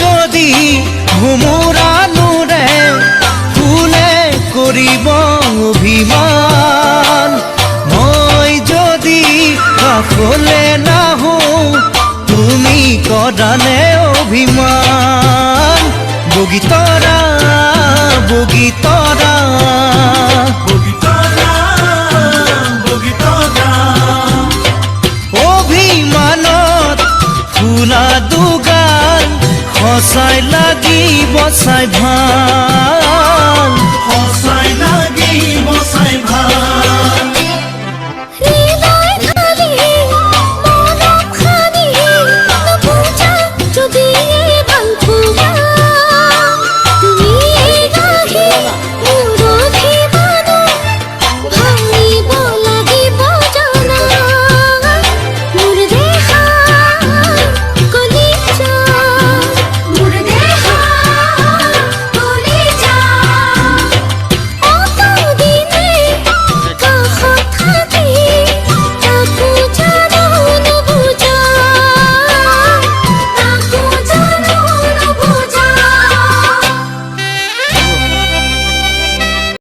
যদি ঘুমুৰানোৰে ফুলে কৰিব অভিমান। মই যদি কাষলে নাহো তুমি কদানে অভিমান। বগীতৰা বগীতৰা অভিমানত ফুলা দুগাল সঁচাই লাগি বসাই ভালো